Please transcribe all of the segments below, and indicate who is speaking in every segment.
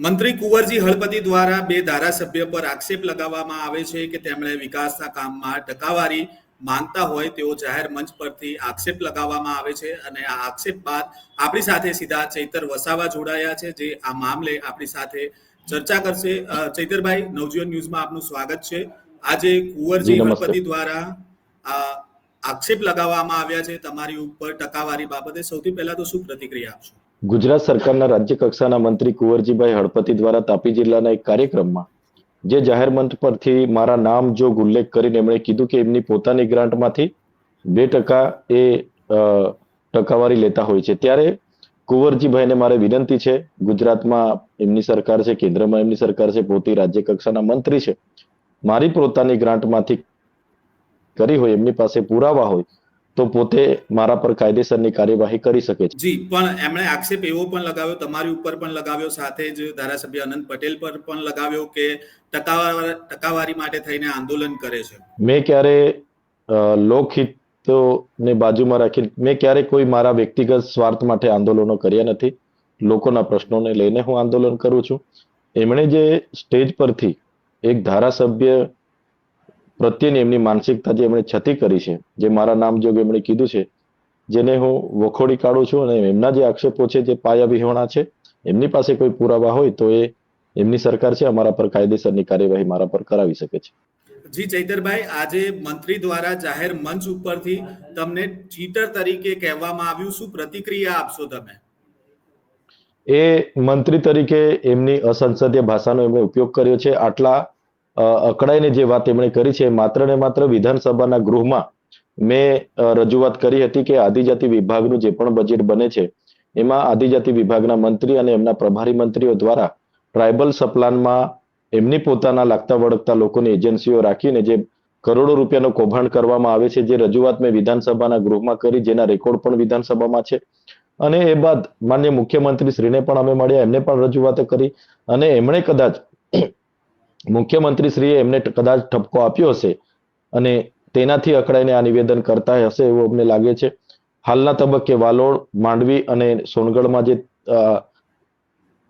Speaker 1: મંત્રી કુંવરજી હળપતિ દ્વારા બે ધારાસભ્ય પર આક્ષેપ લગાવવામાં આવે છે કે તેમણે વિકાસના કામમાં ટકાવારી માંગતા હોય તેવો જાહેર મંચ પરથી આક્ષેપ લગાવવામાં આવે છે અને આ આક્ષેપ બાદ આપણી સાથે સીધા ચૈતર વસાવા જોડાયા છે જે આ મામલે આપણી સાથે ચર્ચા કરશે. ચૈતરભાઈ નવજીવન ન્યૂઝમાં આપનું સ્વાગત છે. આજે કુંવરજી હળપતિ દ્વારા આક્ષેપ લગાવવામાં આવ્યા છે તમારી ઉપર ટકાવારી બાબતે. સૌથી પહેલા તો શું પ્રતિક્રિયા આપશો?
Speaker 2: ગુજરાત સરકારના રાજ્ય કક્ષાના મંત્રી કુંવરજીભાઈ હળપતિ દ્વારા તાપી જિલ્લાના એક કાર્યક્રમમાં, જે જાહેર મંચ પરથી મારા નામ જોગ ઉલ્લેખ કરીને એમણે કીધું કે એમની પોતાની ગ્રાન્ટમાંથી બે ટકા એ ટકાવારી લેતા હોય છે. ત્યારે કુંવરજીભાઈને મારે વિનંતી છે, ગુજરાતમાં એમની સરકાર છે, કેન્દ્રમાં એમની સરકાર છે, પોતે રાજ્ય કક્ષાના મંત્રી છે. મારી પોતાની ગ્રાન્ટમાંથી કરી હોય, એમની પાસે પુરાવા હોય તો પોતે મારા પર કાયદેસરની કાર્યવાહી કરી શકે છે.
Speaker 1: જી પણ એમણે આક્ષેપ એવો પણ લગાવ્યો તમારી ઉપર પણ લગાવ્યો સાથે જ ધારાસભ્ય અનંત પટેલ પર પણ લગાવ્યો કે ટકાવાર ટકાવારી માટે થઈને આંદોલન કરે છે.
Speaker 2: મેં ક્યારે અ, લોકહિતોને બાજુમાં રાખી મેં ક્યારે કોઈ મારા વ્યક્તિગત સ્વાર્થ માટે આંદોલનો કર્યા નથી. લોકોના પ્રશ્નોને લઈને હું આંદોલન કરું છું. એમણે જે સ્ટેજ પરથી એક ધારાસભ્ય પ્રત્યેની એમની માનસિકતા જે એમણે છતી કરી છે જે મારા નામ જોગ એમણે કીધું છે જેને હું વખોડી કાઢું છું અને એમના જે આક્ષેપો છે જે પાયા વિહોણા છે એમની પાસે કોઈ પુરાવા હોય તો એ એમની સરકાર છે અમારા પર કાયદેસરની કાર્યવાહી મારા પર કરાવી શકે છે.
Speaker 1: જી ચૈતરભાઈ આજે મંત્રી દ્વારા જાહેર મંચ ઉપરથી તમને ચીટર તરીકે કહેવામાં આવ્યું. શું પ્રતિક્રિયા આપશો તમે?
Speaker 2: એ મંત્રી તરીકે એમની અસંસદીય ભાષાનો એમણે ઉપયોગ કર્યો છે. આટલા અકળાઈને જે વાત એમણે કરી છે માત્ર ને માત્ર વિધાનસભાના ગૃહમાં મેં રજૂઆત કરી હતી કે આદિજાતિ વિભાગનું જે પણ બજેટ બને છે, એમાં આદિજાતિ વિભાગના મંત્રી અને એમના પ્રભારી મંત્રીઓ દ્વારા ટ્રાઇબલ સપ્લાનમાં એમની પોતાના લાગતા વળગતા લોકોની એજન્સીઓ રાખીને જે કરોડો રૂપિયાનું કૌભાંડ કરવામાં આવે છે, જે રજૂઆત મેં વિધાનસભાના ગૃહમાં કરી, જેના રેકોર્ડ પણ વિધાનસભામાં છે. અને એ બાદ માન્ય મુખ્યમંત્રી શ્રીને પણ અમે મળ્યા, એમને પણ રજૂઆત કરી અને એમણે કદાચ મુખ્યમંત્રી શ્રીએ એમને કદાચ ઠપકો આપ્યો હશે અને તેનાથી અકળાઈને આ નિવેદન કરતા હશે એવું અમને લાગે છે. હાલના તબક્કે વાલોડ, માંડવી અને સોનગઢમાં જે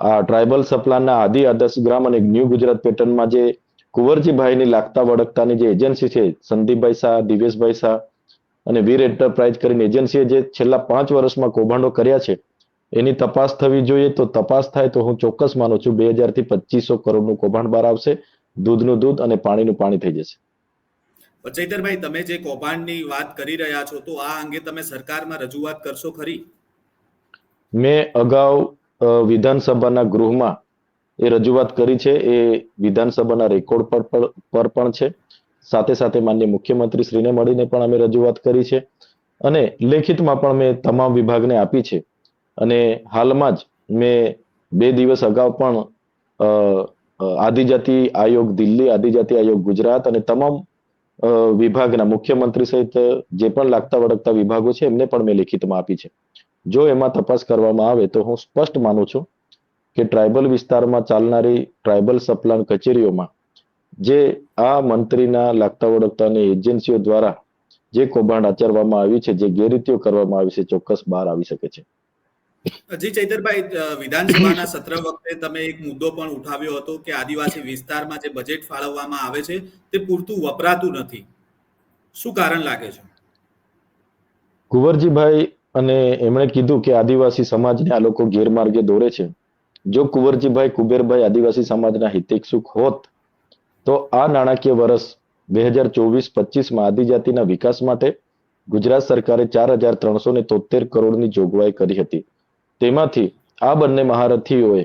Speaker 2: આ ટ્રાઇબલ સપ્લાનના આદિ આદર્શ ગ્રામ અને ન્યૂ ગુજરાત પેટર્નમાં જે કુંવરજીભાઈની લાગતા વળગતાની જે એજન્સી છે, સંદીપભાઈ શાહ દિવેશભાઈ શાહ અને વીર એન્ટરપ્રાઇઝ કરીને એજન્સીએ જે છેલ્લા પાંચ વર્ષમાં કૌભાંડો કર્યા છે એની તપાસ થવી જોઈએ તો તપાસ થાય તો હું ચોક્કસ માનું છું બે હજારથી પચીસો કરોડનું કૌભાંડ બહાર આવશે દૂધનું દૂધ અને પાણીનું પાણી થઈ જશે.
Speaker 1: ચૈતરભાઈ તમે જે કૌભાંડની વાત કરી રહ્યા છો તો આ અંગે તમે સરકારમાં રજૂઆત કરશો ખરી?
Speaker 2: મેં અગાઉ વિધાનસભાના ગૃહમાં એ રજૂઆત કરી છે એ વિધાનસભાના રેકોર્ડ પર પર- પર પણ છે. સાથે સાથે માન્ય મુખ્યમંત્રી શ્રીને મળીને પણ અમે રજૂઆત કરી છે. અને લેખિતમાં પણ મેં તમામ વિભાગને આપી છે. અને હાલમાં જ મેં બે દિવસ અગાઉ પણ આદિજાતિ આયોગ, દિલ્હી આદિજાતિ આયોગ, ગુજરાત અને તમામ વિભાગના મુખ્યમંત્રી સહિત જે પણ લાગતા વળગતા વિભાગો છે, એમને પણ મેં લેખિતમાં આપી છે. જો એમાં તપાસ કરવામાં આવે તો હું સ્પષ્ટ માનું છું કે ટ્રાઇબલ વિસ્તારમાં ચાલનારી ટ્રાઇબલ સપ્લાન કચેરીઓમાં જે આ મંત્રીના લાગતા વળગતાની એજન્સીઓ દ્વારા જે કૌભાંડ આચરવામાં આવ્યું છે, જે ગેરરીતિઓ કરવામાં આવી છે, ચોક્કસ બહાર આવી શકે છે.
Speaker 1: જી ચૈતરભાઈ વિધાનસભાના સત્ર વખતે તમે એક મુદ્દો પણ ઉઠાવ્યો હતો કે આદિવાસી વિસ્તારમાં જે બજેટ ફાળવવામાં આવે છે તે પૂરતું વપરાતું નથી. શું કારણ લાગે છે?
Speaker 2: કુંવરજીભાઈ અને એમણે કીધું કે આદિવાસી સમાજને આ લોકો ગેરમાર્ગે દોરે છે. જો કુંવરજીભાઈ કુબેરભાઈ આદિવાસી સમાજના હિતેક્ષુક હોત, તો આ નાણાકીય વર્ષ બે હજાર ચોવીસ પચીસમાં આદિજાતિના વિકાસ માટે ગુજરાત સરકારે ચાર હજાર ત્રણસો ને તોતેર કરોડની જોગવાઈ કરી હતી. તેમાંથી આ બંને મહારથીઓએ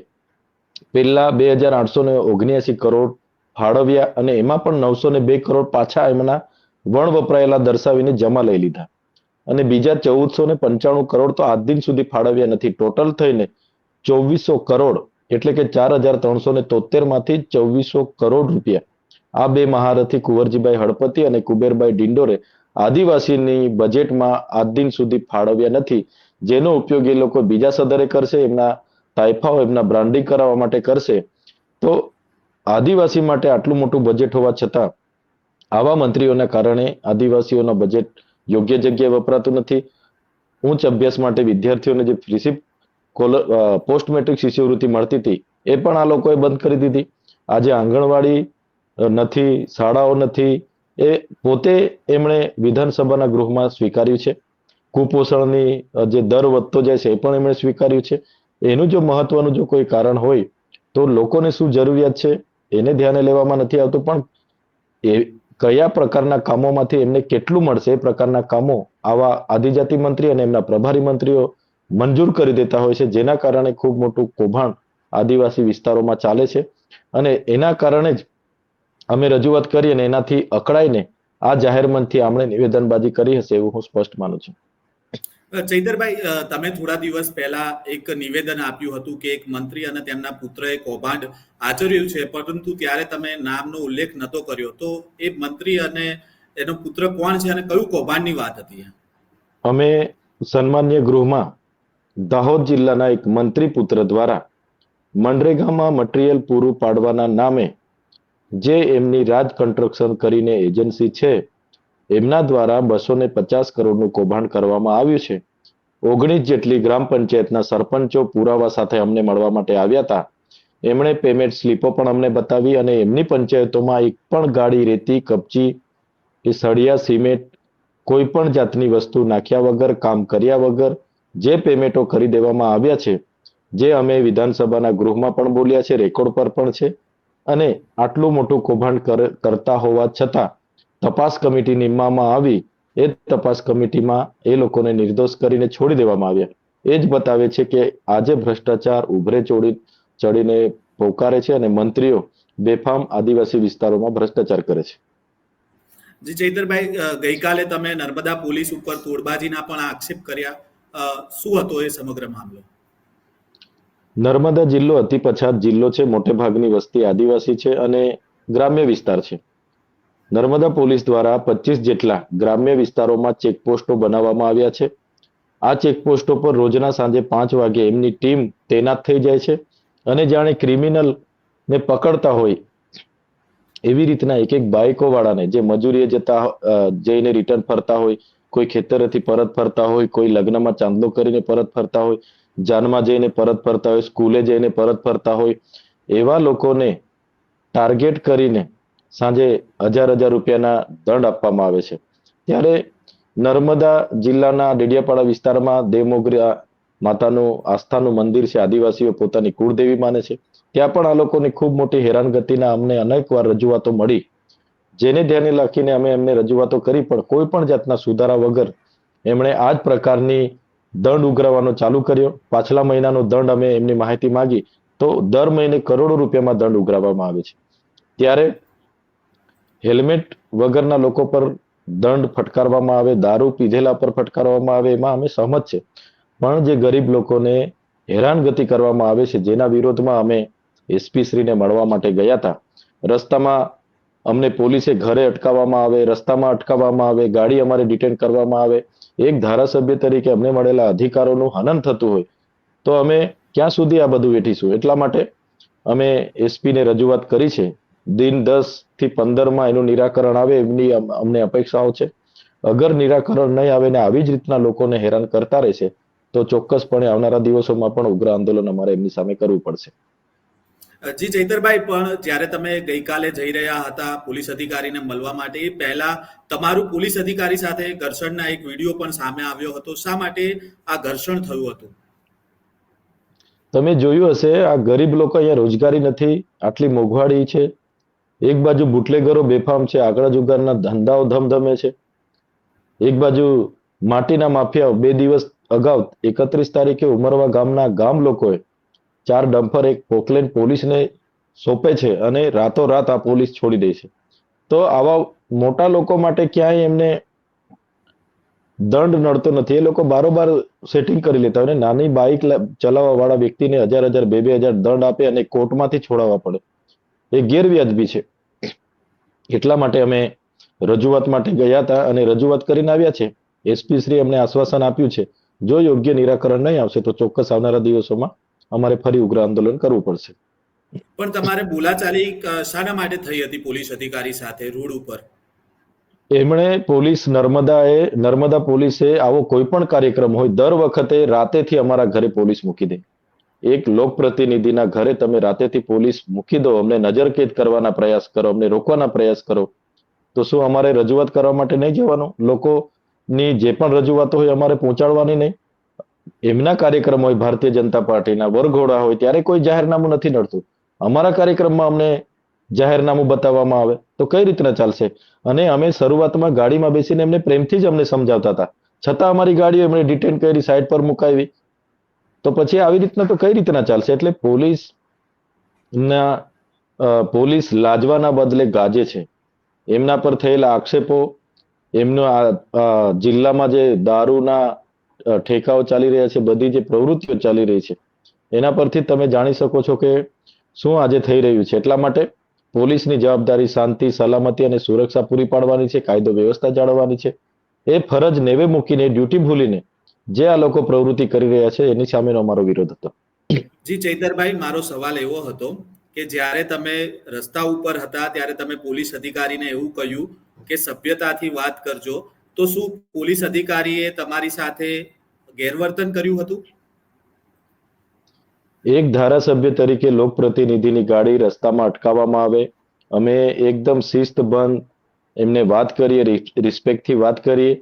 Speaker 2: પહેલા બે હજાર આઠસો ને ઓગણ્યાસી કરોડ ફાળવ્યા અને એમાં પણ નવસો ને બે કરોડ પાછા એમના વણ વપરાયેલા દર્શાવીને જમા લઈ લીધા. અને બીજા ચૌદસો ને પંચાણું કરોડ તો આજ દિન સુધી ફાળવ્યા નથી. ટોટલ થઈને ચોવીસો કરોડ એટલે કે ચાર હજાર ત્રણસો ને તોતેરમાંથી ચોવીસો કરોડ રૂપિયા. આ બે મહારથી કુંવરજીભાઈ હળપતિ અને કુબેરભાઈ ડિંડોરે આદિવાસીની બજેટમાં આજ દિન સુધી ફાળવ્યા નથી. જેનો ઉપયોગ એ લોકો બીજા સદરે કરશે, એમના તાઇફાઓ એમના બ્રાન્ડિંગ કરાવવા માટે કરશે. તો આદિવાસી માટે આટલું મોટું બજેટ હોવા છતાં આવા મંત્રીઓના કારણે આદિવાસીઓના બજેટ યોગ્ય જગ્યાએ વપરાતું નથી. ઉચ્ચ અભ્યાસ માટે વિદ્યાર્થીઓને જે પ્રિસિપ પોસ્ટ મેટ્રિક શિષ્યવૃત્તિ મળતી હતી, એ પણ આ લોકોએ બંધ કરી દીધી. આજે આંગણવાડી નથી, શાળાઓ નથી, એ પોતે એમણે વિધાનસભાના ગૃહમાં સ્વીકાર્યું છે. કુપોષણની જે દર વધતો જાય છે એ પણ એમણે સ્વીકાર્યું છે. એનું જો મહત્વનું જો કોઈ કારણ હોય, તો લોકોને શું જરૂરિયાત છે એને ધ્યાને લેવામાં નથી આવતું. પણ એ કયા પ્રકારના કામોમાંથી એમને કેટલું મળશે એ પ્રકારના કામો આવા આદિજાતિ મંત્રી અને એમના પ્રભારી મંત્રીઓ મંજૂર કરી દેતા હોય છે, જેના કારણે ખૂબ મોટું કૌભાંડ આદિવાસી વિસ્તારોમાં ચાલે છે. અને એના કારણે જ અમે રજૂઆત કરી અને એનાથી અકળાઈને આ જાહેર મંચથી આમણે નિવેદનબાજી કરી હશે એવું હું સ્પષ્ટ માનું છું.
Speaker 1: ચૈતરભાઈ તમે થોડા દિવસ પહેલા એક નિવેદન આપ્યું હતું કે એક મંત્રી અને તેમના પુત્રએ કૌભાંડ આચર્યું છે, પરંતુ ત્યારે તમે નામનો ઉલ્લેખ નતો કર્યો. તો એ મંત્રી અને એનો પુત્ર કોણ છે અને કયું કૌભાંડની વાત હતી
Speaker 2: અમે સન્માન્ય ગૃહમાં દાહોદ જિલ્લાના એક મંત્રી પુત્ર દ્વારા મનરેગામાં મટીરિયલ પૂરું પાડવાના નામે જે એમની રાજ કન્સ્ટ્રક્શન કરીને એજન્સી છે એમના દ્વારા બસો ને પચાસ કરોડનું કૌભાંડ કરવામાં આવ્યું છે. ઓગણીસ જેટલી ગ્રામ પંચાયતના સરપંચો પુરાવા સાથે અમને મળવા માટે આવ્યા હતા. એમણે પેમેન્ટ સ્લીપો પણ અમને બતાવી અને એમની પંચાયતોમાં એક પણ ગાડી, રેતી, કપચી કે સળિયા, સિમેન્ટ, કોઈ પણ જાતની વસ્તુ નાખ્યા વગર, કામ કર્યા વગર જે પેમેન્ટો કરી દેવામાં આવ્યા છે, જે અમે વિધાનસભાના ગૃહમાં પણ બોલ્યા છે, રેકોર્ડ પર પણ છે અને આટલું મોટું કૌભાંડ કર- કરતા હોવા છતાં તપાસ કમિટી નિમવામાં આવી એ તપાસ કમિટીમાં એ લોકોને નિર્દોષ કરીને છોડી દેવામાં આવ્યા. એ જ બતાવે છે કે આજે ભ્રષ્ટાચાર ઉભરે ચોડી ચડીને પોકારે છે અને મંત્રીઓ બેફામ આદિવાસી વિસ્તારોમાં ભ્રષ્ટાચાર કરે છે.
Speaker 1: જી ચૈતરભાઈ ગઈકાલે તમે નર્મદા પોલીસ ઉપર તોડબાજીના પણ આક્ષેપ કર્યા. શું હતો એ સમગ્ર મામલો?
Speaker 2: નર્મદા જિલ્લો અતિ પછાત જિલ્લો છે મોટે ભાગની વસ્તી આદિવાસી છે અને ગ્રામ્ય વિસ્તાર છે. નર્મદા પોલીસ દ્વારા પચીસ જેટલા ગ્રામ્ય વિસ્તારોમાં ચેકપોસ્ટો બનાવવામાં આવ્યા છે. આ ચેકપોસ્ટો પર રોજના સાંજે પાંચ વાગે એમની ટીમ તૈનાત થઈ જાય છે અને જાણે ક્રિમિનલ ને પકડતા હોય એવી રીતના એક એક બાઇકો વાળાને જે મજૂરીએ જતા જઈને રિટર્ન ફરતા હોય, કોઈ ખેતરેથી પરત ફરતા હોય, કોઈ લગ્નમાં ચાંદલો કરીને પરત ફરતા હોય, જાનમાં જઈને પરત ફરતા હોય, સ્કૂલે જઈને પરત ફરતા હોય, એવા લોકોને ટાર્ગેટ કરીને સાંજે હજાર હજાર રૂપિયાના દંડ આપવામાં આવે છે. ત્યારે નર્મદા જિલ્લાના ડેડિયાપાડા વિસ્તારમાં દેવમોગરા માતાનું આસ્થાનું મંદિર છે. આદિવાસીઓ પોતાની કુળદેવી માને છે. ત્યાં પણ આ લોકોની ખૂબ મોટી હેરાનગતિના અમને અનેક વાર રજૂઆતો મળી. જેને ધ્યાને રાખીને અમે એમને રજૂઆતો કરી, પણ કોઈ પણ જાતના સુધારા વગર એમણે આ જ પ્રકારની દંડ ઉઘરાવવાનો ચાલુ કર્યો. પાછલા મહિનાનો દંડ અમે એમની માહિતી માંગી તો દર મહિને કરોડો રૂપિયામાં દંડ ઉઘરાવવામાં આવે છે. ત્યારે હેલ્મેટ વગરના લોકો પર દંડ ફટકારવામાં આવે, દારૂ પીધેલા પર ફટકારવામાં આવે, એમાં અમે સહમત છે. પણ જે ગરીબ લોકોને હેરાનગતિ કરવામાં આવે છે, જેના વિરોધમાં અમે એસપી શ્રીને મળવા માટે ગયા હતા. રસ્તામાં અમને પોલીસે ઘરે અટકાવવામાં આવે, રસ્તામાં અટકાવવામાં આવે, ગાડી અમારે ડિટેન કરવામાં આવે. એક ધારાસભ્ય તરીકે અમને મળેલા અધિકારોનું હનન થતું હોય, તો અમે ક્યાં સુધી આ બધું વેઠીશું? એટલા માટે અમે એસપીને રજૂઆત કરી છે. દિન દસથી પંદરમાં એનું નિરાકરણ આવે એમની અમને અપેક્ષાઓ છે. અગર નિરાકરણ નહીં આવે ને આવી જ રીતના લોકોને હેરાન કરતા રહેશે તો ચોક્કસપણે આવનારા દિવસોમાં પણ ઉગ્ર આંદોલન અમારે એમની સામે કરવું પડશે.
Speaker 1: જી ચૈતરભાઈ પણ જ્યારે તમે ગઈકાલે જઈ રહ્યા હતા પોલીસ અધિકારીને મળવા માટે એ પહેલા તમારું પોલીસ અધિકારી સાથે ઘર્ષણના એક વીડિયો પણ સામે આવ્યો હતો. શા માટે આ ઘર્ષણ થયું હતું?
Speaker 2: તમે જોયું હશે આ ગરીબ લોકો અહીંયા રોજગારી નથી આટલી મોંઘવાડી છે એક બાજુ બુટલેગરો બેફામ છે આગળ જુગારના ધંધાઓ ધમધમે છે. એક બાજુ માટીના માફિયાઓ બે દિવસ અગાઉ એકત્રીસ તારીખે ઉમરવા ગામના ગામ લોકોએ ચાર ડમ્પર એક પોકલેન્ડ પોલીસને સોંપે છે અને રાતોરાત આ પોલીસ છોડી દે છે. તો આવા મોટા લોકો માટે ક્યાંય એમને દંડ નડતો નથી. એ લોકો બારોબાર સેટિંગ કરી લેતા હોય નાની બાઇક ચલાવવા વાળા વ્યક્તિને હજાર હજાર, બે બે હજાર દંડ આપે અને કોર્ટમાંથી છોડાવવા પડે. એ ગેરવ્યાજબી છે. એટલા માટે અમે રજૂઆત માટે ગયા હતા અને રજૂઆત કરીને આવ્યા છે. એસપી શ્રી અમને આશ્વાસન આપ્યું છે. જો યોગ્ય નિરાકરણ નહીં આવશે તો ચોક્કસ આવનારા દિવસોમાં અમારે ફરી ઉગ્ર આંદોલન કરવું પડશે.
Speaker 1: પણ તમારે બોલાચાલી શાના માટે થઈ હતી પોલીસ અધિકારી સાથે રોડ ઉપર?
Speaker 2: એમણે પોલીસ નર્મદાએ નર્મદા પોલીસે આવો કોઈ પણ કાર્યક્રમ હોય દર વખતે રાતેથી અમારા ઘરે પોલીસ મૂકી દે. એક લોકપ્રતિનિધિના ઘરે તમે રાતેથી પોલીસ મૂકી દો, અમને નજરકેદ કરવાના પ્રયાસ કરો, અમને રોકવાના પ્રયાસ કરો. તો શું અમારે રજૂઆત કરવા માટે નહીં જવાનું? લોકોની જે પણ રજૂઆતો હોય અમારે પહોંચાડવાની નહીં. એમના કાર્યક્રમ હોય ભારતીય જનતા પાર્ટીના, વરઘોડા હોય, ત્યારે કોઈ જાહેરનામું નથી નડતું. અમારા કાર્યક્રમમાં અમને જાહેરનામું બતાવવામાં આવે તો કઈ રીતના ચાલશે? અને અમે શરૂઆતમાં ગાડીમાં બેસીને એમને પ્રેમથી જ અમને સમજાવતા હતા. છતાં અમારી ગાડીઓ એમણે ડિટેન કરી, સાઈડ પર મુકાવી તો પછી આવી રીતના તો કઈ રીતના ચાલશે? એટલે પોલીસ ના પોલીસ લાજવાના બદલે ગાજે છે. એમના પર થયેલા આક્ષેપો, એમનો જિલ્લામાં જે દારૂના ઠેકાઓ ચાલી રહ્યા છે, બધી જે પ્રવૃત્તિઓ ચાલી રહી છે, એના પરથી તમે જાણી શકો છો કે શું આજે થઈ રહ્યું છે. એટલા માટે પોલીસની જવાબદારી શાંતિ, સલામતી અને સુરક્ષા પૂરી પાડવાની છે, કાયદો વ્યવસ્થા જાળવવાની છે. એ ફરજ નેવે મૂકીને, ડ્યુટી ભૂલીને જે આ લોકો પ્રવૃત્તિ કરી રહ્યા છે એની સામેનો અમારો વિરોધ હતો.
Speaker 1: જી ચૈતરભાઈ મારો સવાલ એવો હતો કે જ્યારે તમે રસ્તા ઉપર હતા ત્યારે તમે પોલીસ અધિકારીને એવું કહ્યું કે સભ્યતાથી વાત કરજો તો શું પોલીસ અધિકારીએ તમારી સાથે ગેરવર્તન કર્યું હતું?
Speaker 2: એક ધારાસભ્ય તરીકે લોકપ્રતિનિધિની ગાડી રસ્તામાં અટકાવવામાં આવે અમે એકદમ શિસ્તબંધ એમને વાત કરીએ રિસ્પેક્ટથી વાત કરીએ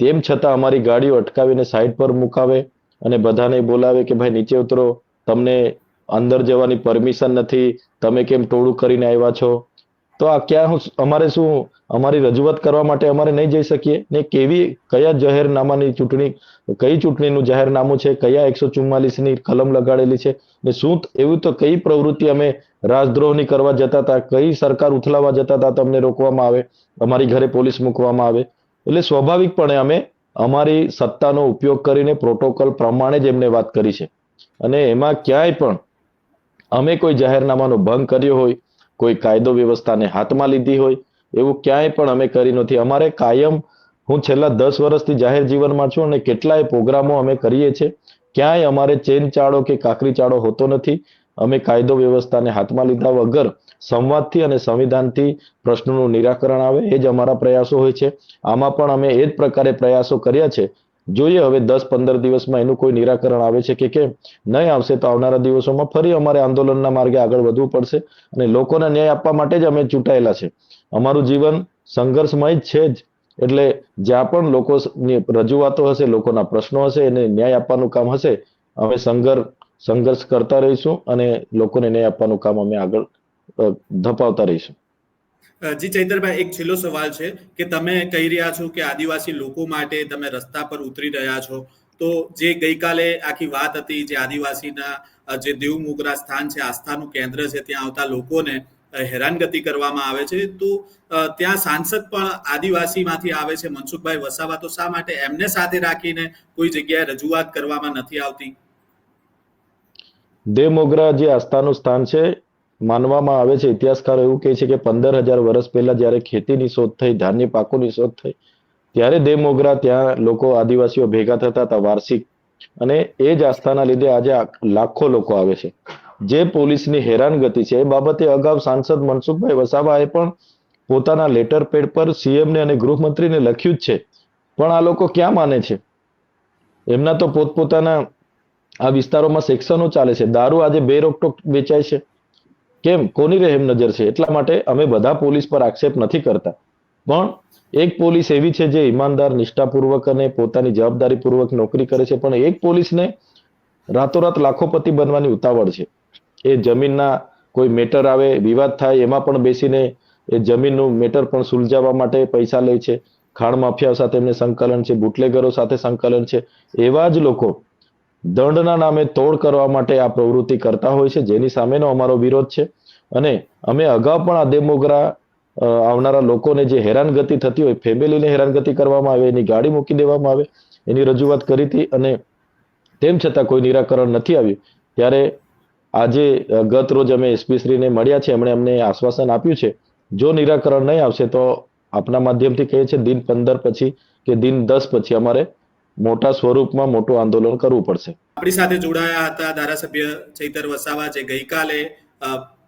Speaker 2: તેમ છતાં અમારી ગાડીઓ અટકાવીને સાઈડ પર મુકાવે અને બધાને બોલાવે કે, ભાઈ, નીચે ઉતરો. તમને અંદર જવાની પરમિશન નથી. તમે કેમ ટોળું કરીને આવ્યા છો? તો આ ક્યાં અમારે શું, અમારી રજૂઆત કરવા માટે અમારે નહીં જઈ શકીએ? ને કેવી, કયા જાહેરનામાની ચૂંટણી, કઈ ચૂંટણીનું જાહેરનામું છે? કયા એકસો ચુમ્માલીસની કલમ લગાડેલી છે? ને શું એવું તો કઈ પ્રવૃત્તિ અમે રાજદ્રોહની કરવા જતા હતા કઈ સરકાર ઉથલાવા જતા હતા તમને રોકવામાં આવે? અમારી ઘરે પોલીસ મૂકવામાં આવે? એટલે સ્વાભાવિકપણે અમે અમારી સત્તાનો ઉપયોગ કરીને પ્રોટોકોલ પ્રમાણે જ એમને વાત કરી છે. અને એમાં ક્યાંય પણ અમે કોઈ જાહેરનામાનો ભંગ કર્યો હોય, કોઈ કાયદો વ્યવસ્થાને હાથમાં લીધી હોય, એવું ક્યાંય પણ અમે કરી નથી. અમારે કાયમ, હું છેલ્લા દસ વર્ષથી જાહેર જીવનમાં છું અને કેટલાય પ્રોગ્રામો અમે કરીએ છીએ, ક્યાંય અમારે ચેન ચાળો કે કાકરી ચાળો હોતો નથી. અમે કાયદો વ્યવસ્થાને હાથમાં લીધા વગર સંવાદથી અને સંવિધાનથી પ્રશ્નોનું નિરાકરણ આવે, એ જ અમારા પ્રયાસો હોય છે. આમાં પણ અમે એ જ પ્રકારે પ્રયાસો કર્યા છે. જોઈએ હવે દસ પંદર દિવસમાં એનું કોઈ નિરાકરણ આવે છે કે કેમ? નહીં આવશે તો આવનારા દિવસોમાં ફરી અમારે આંદોલનના માર્ગે આગળ વધવું પડશે અને લોકોને ન્યાય આપવા માટે જ અમે ચૂંટાયેલા છે. અમારું જીવન સંઘર્ષમય જ છે જ. એટલે જ્યાં પણ લોકો રજૂઆતો હશે, લોકોના પ્રશ્નો હશે, એને ન્યાય આપવાનું કામ હશે, અમે સંઘર્ષ સંઘર્ષ કરતા રહીશું અને લોકોને ન્યાય આપવાનું કામ અમે આગળ ધપાવતા રહીશું.
Speaker 1: જી ચૈતરભાઈ એક છેલ્લો સવાલ છે કે તમે કહી રહ્યા છો કે આદિવાસી લોકો માટે તમે રસ્તા પર ઉતરી રહ્યા છો. તો જે ગઈકાલે આખી વાત હતી જે આદિવાસીના જે દેવ મુગરા સ્થાન છે આસ્થાનું કેન્દ્ર છે ત્યાં આવતા લોકોને હેરાનગતિ કરવામાં આવે છે. તો ત્યાં સાંસદ પણ આદિવાસીમાંથી આવે છે. મનસુખભાઈ વસાવા તો શા માટે એમને સાથે રાખીને કોઈ જગ્યાએ રજૂઆત કરવામાં નથી આવતી?
Speaker 2: દેવ મોગરા જે આસ્થાનું સ્થાન છે માનવામાં આવે છે, ઇતિહાસકારો એવું કહે છે કે પંદર હજાર વર્ષ પહેલા જ્યારે ખેતીની શોધ થઈ ધાન્ય પાકોની શોધ થઈ, ત્યારે દેવ મોગરા ત્યાં લોકો આદિવાસીઓ ભેગા થતા હતા, વાર્ષિક. અને એ જ આસ્થાના લીધે આજે લાખો લોકો આવે છે. જે પોલીસની હેરાનગતિ છે, એ બાબતે અગાઉ સાંસદ મનસુખભાઈ વસાવાએ પણ પોતાના લેટર પેડ પર સીએમને અને ગૃહમંત્રીને લખ્યું જ છે. પણ આ લોકો ક્યાં માને છે? એમના તો પોતપોતાના આ વિસ્તારોમાં સેક્શનો ચાલે છે. દારૂ આજે બે રોકટોક વેચાય છે. કેમ? કોની રહેમ નજર છે? એટલા માટે અમે બધા પોલીસ પર આક્ષેપ નથી કરતા. પણ એક પોલીસ એવી છે જે ઈમાનદાર, નિષ્ઠાપૂર્વક અને પોતાની જવાબદારીપૂર્વક નોકરી કરે છે, પણ એક પોલીસને રાતોરાત લાખોપતિ બનવાની ઉતાવળ છે. એ જમીનના કોઈ મેટર આવે, વિવાદ થાય, એમાં પણ બેસીને એ જમીનનું મેટર પણ સુલઝાવવા માટે પૈસા લે છે. ખાણ માફિયાઓ સાથે એમને સંકલન છે, બુટલેગરો સાથે સંકલન છે. એવા જ લોકો દંડના નામે તોડ કરવા માટે આ પ્રવૃત્તિ કરતા હોય છે, જેની સામેનો અમારો વિરોધ છે. અને અમે અગાઉ પણ આ દેમોગરા આવનારા લોકોને જે હેરાનગતિ થતી હોય, ફેમિલીને હેરાનગતિ કરવામાં આવે, એની ગાડી મૂકી દેવામાં આવે, એની રજૂઆત કરી હતી અને તેમ છતાં કોઈ નિરાકરણ નથી આવ્યું. ત્યારે આજે ગત રોજ અમે એસપી શ્રીને મળ્યા છે એમણે અમને આશ્વાસન આપ્યું છે, જો નિરાકરણ નહીં આવશે તો આપના માધ્યમથી કહે છે, દિન પંદર પછી કે દિન દસ પછી અમારે મોટા સ્વરૂપમાં મોટું આંદોલન કરવું પડશે.
Speaker 1: આપણી સાથે જોડાયા હતા ધારાસભ્ય ચૈતર વસાવા, જે ગઈકાલે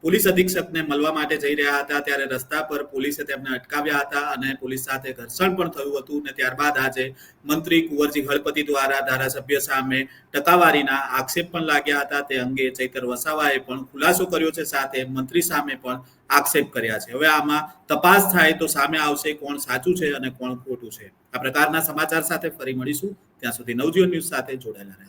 Speaker 1: પોલીસ અધિક્ષકને મળવા માટે જઈ રહ્યા હતા, ત્યારે રસ્તા પર પોલીસે તેમને અટકાવ્યા હતા અને પોલીસ સાથે ઘર્ષણ પણ થયું હતું અને ત્યારબાદ આજે મંત્રી કુંવરજી હળપતિ દ્વારા ધારાસભ્ય સામે ટકાવારીના આક્ષેપ પણ લાગ્યા હતા. તે અંગે ચૈતર વસાવાએ પણ ખુલાસો કર્યો છે, સાથે મંત્રી સામે પણ આક્ષેપ કર્યા છે. હવે આમાં તપાસ થાય તો સામે આવશે કોણ સાચું છે અને કોણ ખોટું છે. આ પ્રકારના સમાચાર સાથે ફરી મળીશું. ત્યાં સુધી નવજીવન ન્યૂઝ સાથે જોડાયેલા રહે.